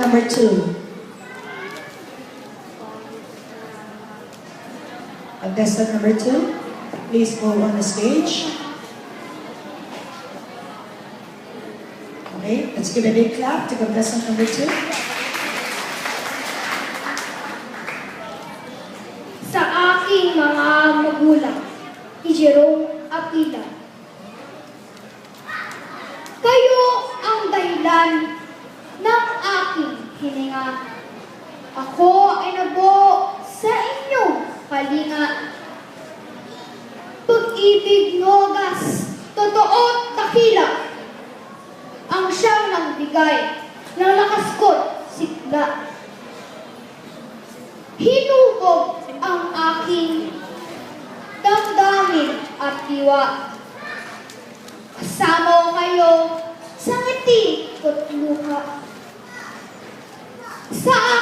number two. Contestant number two, please go on the stage. Okay, let's give a big clap to contestant number two. sa aking mga magulang, ni Jerome Apila. Ako ay nabuo sa inyong kalinga. Pag-ibig nogas, totoo at dakila, ang siyang nagbigay ng lakas ko't sigla. Hinubog ang aking damdamin at diwa. Kasama ko kayo sa ngiti ko't luha. Sa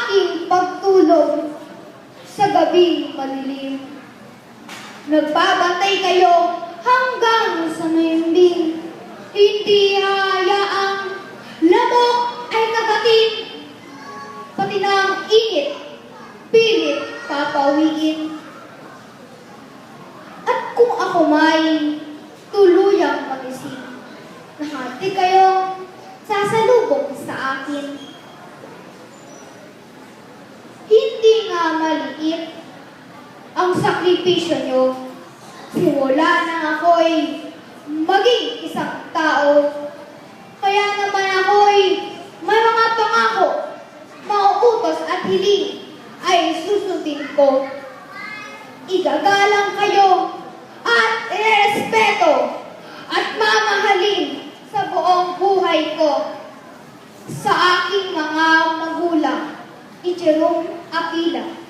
pagtulog sa gabing madilim. Nagbabantay kayo hanggang sa mayumbing. Hindi hayaang lamok ay kagatin. Pati na ang init pilit papawiin. At kung ako may tuluyang magising, nahati kayong sasalubong sa akin. Hindi nga maliit ang sakripisyo nyo. Simula nang ako'y maging isang tao. Kaya naman ako'y may mga pangako, mauutos at hiling ay susundin ko. Igagalang kayo at irespeto at mamahalin sa buong buhay ko sa aking mga magulang, ni Akila.